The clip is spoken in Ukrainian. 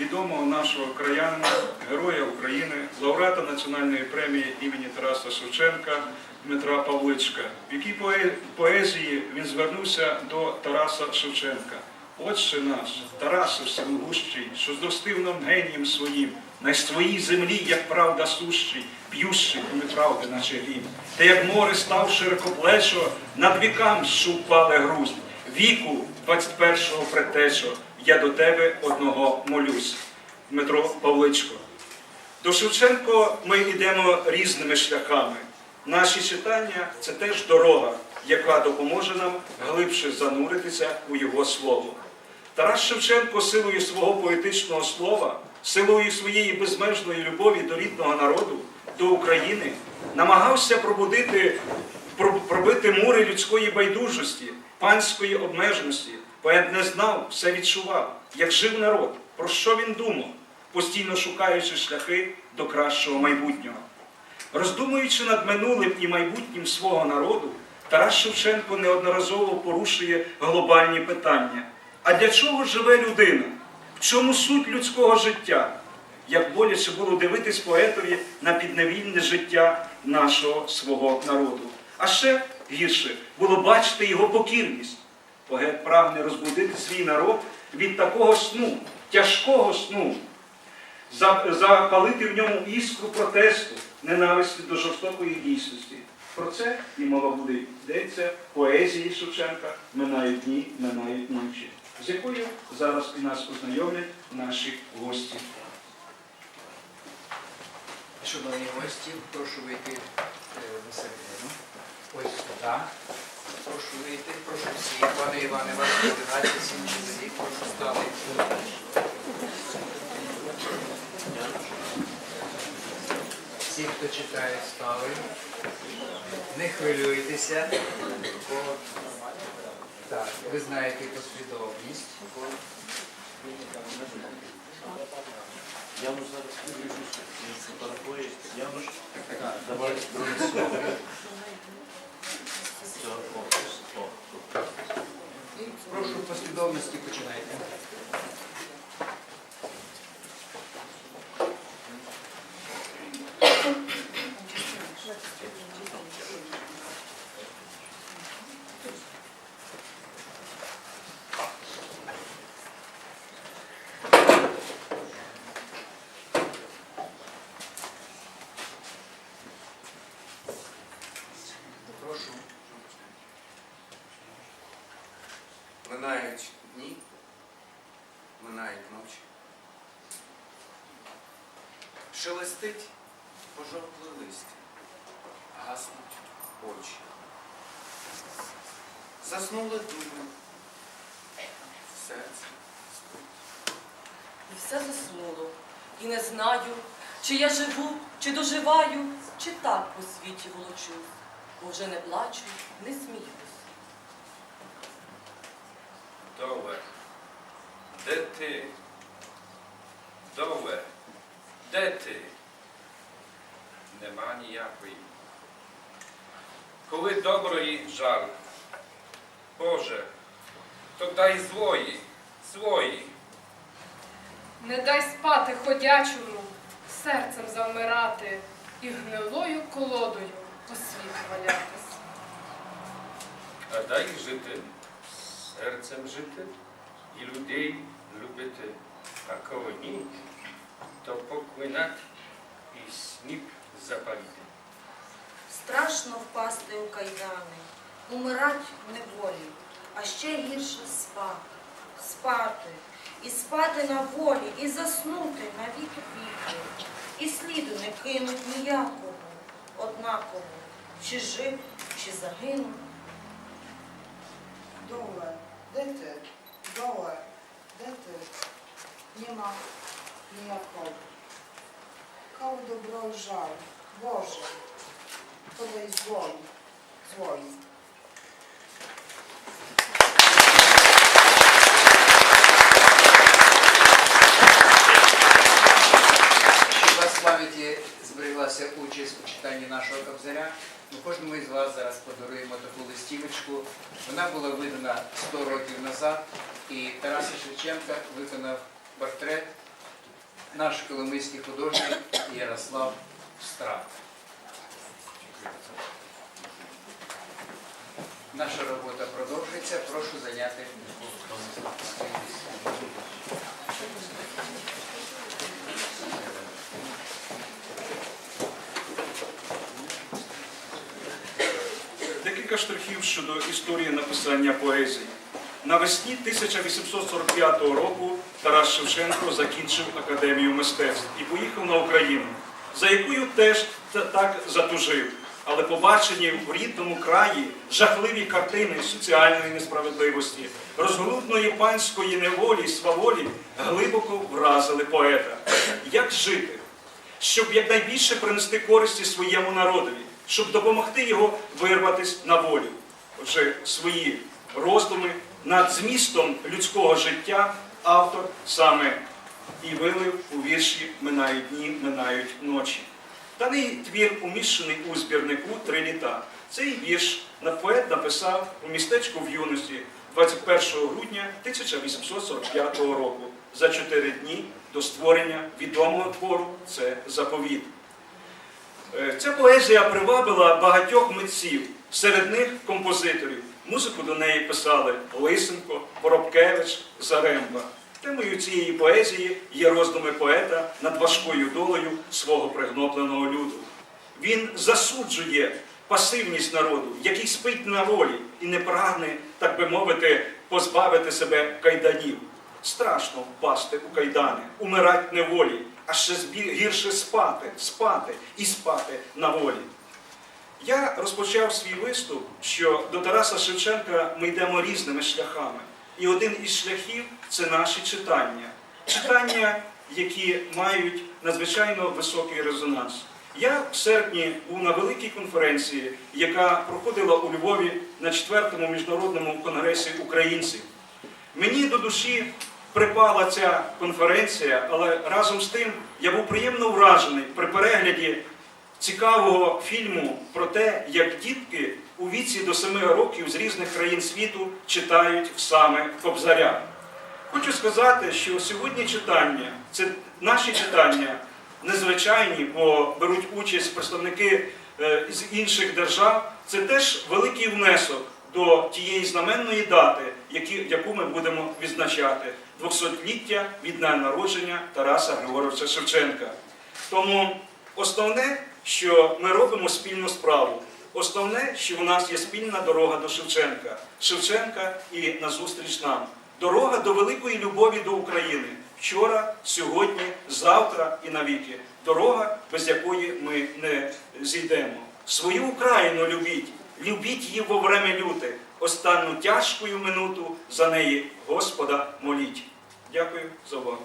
відомого нашого краянина, Героя України, лауреата Національної премії імені Тараса Шевченка Дмитра Павличка, в якій поезії він звернувся до Тараса Шевченка. Отче наш, Тарасе всемогущий, що з достивним генієм своїм, на своїй землі, як правда сущий, п'ющий у неправди, наче грім. Та як море став широкоплечо, над вікам, що впали груз, віку 21-го претечо, я до тебе одного молюсь. Дмитро Павличко. До Шевченко ми йдемо різними шляхами. Наші читання це теж дорога, яка допоможе нам глибше зануритися у його слово. Тарас Шевченко силою свого поетичного слова, силою своєї безмежної любові до рідного народу, до України, намагався пробудити, пробити мури людської байдужості, панської обмеженості. Поет не знав, все відчував, як жив народ, про що він думав, постійно шукаючи шляхи до кращого майбутнього. Роздумуючи над минулим і майбутнім свого народу, Тарас Шевченко неодноразово порушує глобальні питання. А для чого живе людина? В чому суть людського життя? Як боляче було дивитись поетові на підневільне життя нашого свого народу. А ще гірше було бачити його покірність. Поет прагне розбудити свій народ від такого сну, тяжкого сну, запалити в ньому іскру протесту, ненависті до жорстокої дійсності. Про це і мова буде йдеться поезії Шевченка «Минають дні, минають ночі», з якою зараз і нас ознайомлять наші гості. Шановні гості, прошу вийти е, на середину. Ось сюди. Прошу вийти, прошу всіх. Пане Іване, вас 11, сім чоловік, прошу стати. Всі, хто читає, стали. Не хвилюйтеся. Так, ви знаєте послідовність. Януш зараз виключу, він фотографує. Януш, давай друге слово. Все, о, о, о. Прошу в послідовності починайте. Прошу. Минають дні, минають ночі. Шелестить пожовкле листя, гаснуть очі. Заснули думи, серце спить. І все заснуло. І не знаю, чи я живу, чи доживаю, чи так по світі волочусь. Бо вже не плачу, не сміюсь. Дове, де ти? Дове, де ти? Нема ніякої. Коли доброї жаль, Боже, то дай злої, злої. Не дай спати ходячому, серцем завмирати і гнилою колодою по світу валятись. А дай жити, серцем жити і людей любити. А коли ні, то поклинать і сніп запалити. Страшно впасти у кайдани, умирать в неволі, а ще гірше спати, спати, і спати на волі, і заснути на віки віки, і сліду не кинуть ніякого, однаково, чи жив, чи загинув. Dole, де ти? Dole, де ти? Нема Koło dobro i żal, Boże, podaj złoi, złoi. Щоб вас славіті збереглася участь у читанні нашого кобзаря, ми кожному із вас зараз подаруємо таку листівочку. Вона була видана 100 років назад, і Тарас Шевченка виконав портрет наш коломийський художник Ярослав Страх. Наша робота продовжується. Прошу зайняти. Декілька штрихів щодо історії написання поезії. Навесні 1845 року Тарас Шевченко закінчив Академію мистецтв і поїхав на Україну, за якою теж так затужив. Але побачені в рідному краї жахливі картини соціальної несправедливості, розгрудної панської неволі, сваволі глибоко вразили поета. Як жити? щоб якнайбільше принести користі своєму народові, щоб допомогти його вирватися на волю. Отже, свої роздуми над змістом людського життя автор саме і вилив у вірші Минають дні, минають ночі. Даний твір уміщений у збірнику Три літа. Цей вірш на- поет написав у містечку в юності 21 грудня 1845 року за чотири дні до створення відомого твору це заповіт. Е, Ця поезія привабила багатьох митців, серед них композиторів. Музику до неї писали Лисенко, Воробкевич, Заремба. Темою цієї поезії є роздуми поета над важкою долею свого пригнобленого люду. Він засуджує пасивність народу, який спить на волі і не прагне, так би мовити, позбавити себе кайданів. Страшно впасти у кайдани, умирать неволі, а ще гірше спати, спати і спати на волі. Я розпочав свій виступ, що до Тараса Шевченка ми йдемо різними шляхами. І один із шляхів це наші читання. Читання, які мають надзвичайно високий резонанс. Я в серпні був на великій конференції, яка проходила у Львові на 4-му міжнародному конгресі українців. Мені до душі припала ця конференція, але разом з тим я був приємно вражений при перегляді цікавого фільму про те, як дітки у віці до 7 років з різних країн світу читають саме Кобзаря. Хочу сказати, що сьогодні читання, це наші читання незвичайні, бо беруть участь представники е, з інших держав. Це теж великий внесок до тієї знаменної дати, яку ми будемо відзначати 200-ліття від дня народження Тараса Григоровича Шевченка. Тому основне, що ми робимо спільну справу. Основне, що у нас є спільна дорога до Шевченка. Шевченка і назустріч нам. Дорога до великої любові до України. Вчора, сьогодні, завтра і навіки. Дорога, без якої ми не зійдемо. Свою Україну любіть, любіть її во время люте. Останню тяжкою минуту за неї Господа моліть. Дякую за увагу.